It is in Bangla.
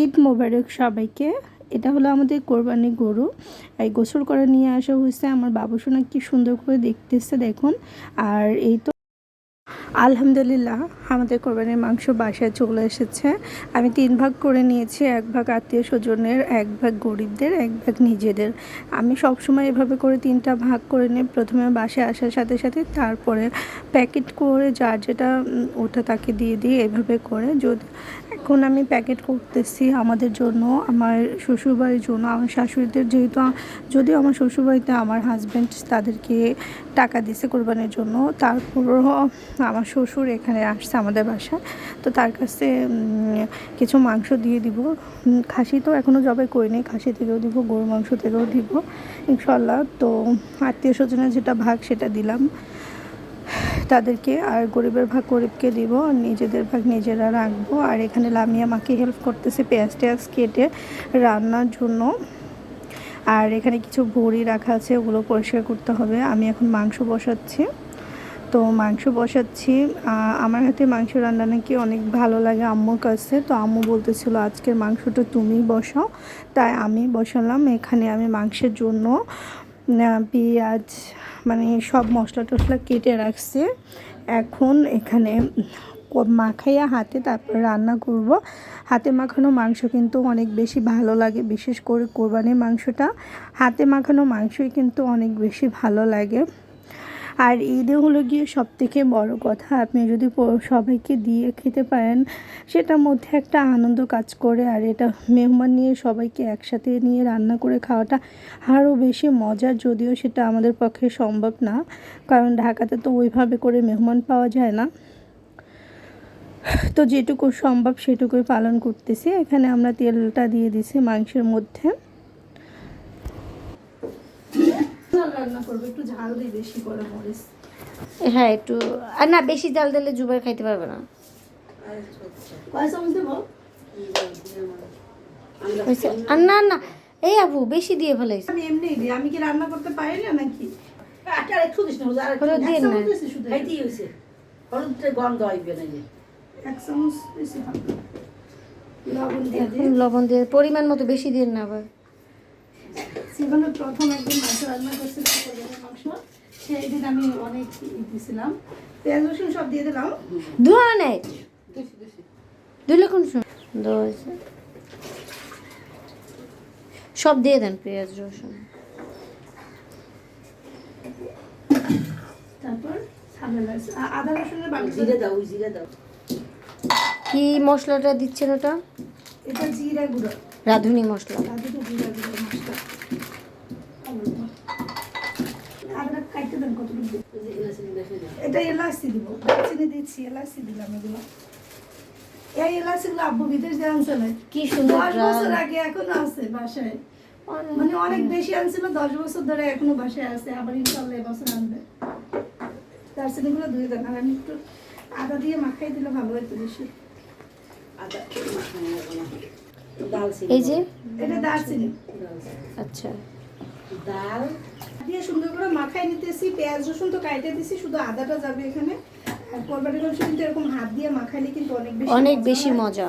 ঈদ মোবারক সবাইকে। এটা হলো আমাদের কোরবানি গরু। এই গোসল করে নিয়ে আসা হয়েছে। আমার বাবুসোনা কি সুন্দর করে দেখতেছে, দেখুন। আর এই তো আলহামদুলিল্লাহ, আমাদের কোরবানির মাংস বাসায় চলে এসেছে। আমি তিন ভাগ করে নিয়েছি, এক ভাগ আত্মীয় স্বজনের, এক ভাগ গরিবদের, এক ভাগ নিজেদের। আমি সবসময় এভাবে করে তিনটা ভাগ করে নিই। প্রথমে বাসায় আসার সাথে সাথে তারপরে প্যাকেট করে যার যেটা ওটা তাকে দিয়ে দিই এভাবে করে। যদি এখন আমি প্যাকেট করতেছি আমাদের জন্য, আমার শ্বশুরবাড়ির জন্য, আমার শাশুড়িদের যেহেতু যদিও আমার শ্বশুরবাড়িতে আমার হাজব্যান্ড তাদেরকে টাকা দিছে কোরবানির জন্য, তারপরও আমার শ্বশুর এখানে আসছে আমাদের বাসায়। তো তার কাছে কিছু মাংস দিয়ে দিব। খাসি তো এখনও জবাই করিনি খাসি থেকেও দিব গরু মাংস থেকেও দিব ইনশাল্লাহ তো আত্মীয় স্বজনের যেটা ভাগ, সেটা দিলাম। তাদেরকে আর গরিবের ভাগ, গরিবকে দিব। আর নিজেদের ভাগ, নিজেরা রাখব। আর এখানে লামিয়া মাকে হেল্প করতেছে পেঁয়াজ টেয়াজ কেটে রান্নার জন্য। আর এখানে কিছু বড়ি রাখা আছে, ওগুলো পরিষ্কার করতে হবে। আমি এখন মাংস বসাচ্ছি। তো মাংস বসাচ্ছি। আমার হাতে মাংস রান্না নাকি অনেক ভালো লাগে, আম্মুর কাছে। তো আম্মু বলতেছিল, আজকের মাংসটা তুমিই বসাও। তাই আমি বসালাম। এখানে আমি মাংসের জন্য পেঁয়াজ মানে সব মশলা টশলা কেটে রাখছি। এখন এখানে মাখাইয়া হাতে তারপর রান্না করব। হাতে মাখানো মাংস কিন্তু অনেক বেশি ভালো লাগে, বিশেষ করে কোরবানির মাংসটা। হাতে মাখানো মাংসই কিন্তু অনেক বেশি ভালো লাগে। আর ঈদে হলো গিয়ে সব থেকে বড় কথা, আপনি যদি সবাইকে দিয়ে খেতে পারেন, সেটার মধ্যে একটা আনন্দ কাজ করে। আর এটা মেহমান নিয়ে সবাইকে একসাথে নিয়ে রান্না করে খাওয়াটা আরও বেশি মজার, যদিও সেটা আমাদের পক্ষে সম্ভব না, কারণ ঢাকাতে তো ওইভাবে করে মেহমান পাওয়া যায় না। তো যেটুকু সম্ভব সেটুকুই পালন করতেছি। এখানে আমরা তেলটা দিয়ে দিছি মাংসের মধ্যে। রান্না করব একটু ঝাল দিই বেশি করে মরিচ। হ্যাঁ একটু আর না বেশি জাল দিলে জুবাই খাইতে পারবে না। কয় চামচ দেবো? আর না না এই আপু বেশি দিয়ে ফেলাইছে। আমি এমনি দিই আমি কি রান্না করতে পারি না নাকি? আচ্ছা, আর একটু দিস না, আর একটু দিন না। চামচ দিছি শুধু খাইতেই হয়েছে। হলুদটা গন্ধ হইবে না এক চামচ বেশি লবণ দিয়ে লবণ দিয়ে পরিমাণ মতো বেশি দিন না আবার। জীবনে প্রথম একদিন মাংস রান্না করছিলাম মাংস। সেই দিন আমি অনেক ই দিছিলাম। পেঁয়াজ রসুন সব দিয়ে দিলাম। ধোয়া নেই দিলে কোন সব দিয়ে দেন পেঁয়াজ রসুন। তারপর আদা রসুনের বাটি। জিরে দাও, জিরে দাও। কি মশলাটা দিচ্ছেন ওটা? এটা জিরা গুঁড়ো। রাঁধুনি মশলা। জিরা গুঁড়ো মশলা আদা খাইতে দেন কতটুকু দিই? ওই যে এলাচি দেখে দাও। এটা এলাচি দিব। দারচিনি দিচ্ছি এলাচি দিলাম এগুলো। এই এলাচিগুলো আব্বু বিদেশ দিয়ে আনছে না কি সুন্দর দশ বছর আগে এখনও আছে বাসায়। মানে অনেক বেশি আনছিল দশ বছর ধরে এখনও বাসায় আছে। আবার ইনশাল্লাহ এবছর আনবে। দারচিনিগুলো ধুয়ে দেন। আর আমি একটু আদা দিয়ে মাখাই দিলে ভালো হতো বেশি। আদা, এই যে? এটা দারচিনি। আচ্ছা। ডাল। দিয়ে সুন্দর করে মাখাই নিতেছি পেঁয়াজ রসুন তো কাইটে দিছি শুধু আদাটা যাবে এখানে। আর কোরবানি মাংস কিন্তু এরকম হাত দিয়ে মাখাইলে কিন্তু অনেক বেশি অনেক বেশি মজা।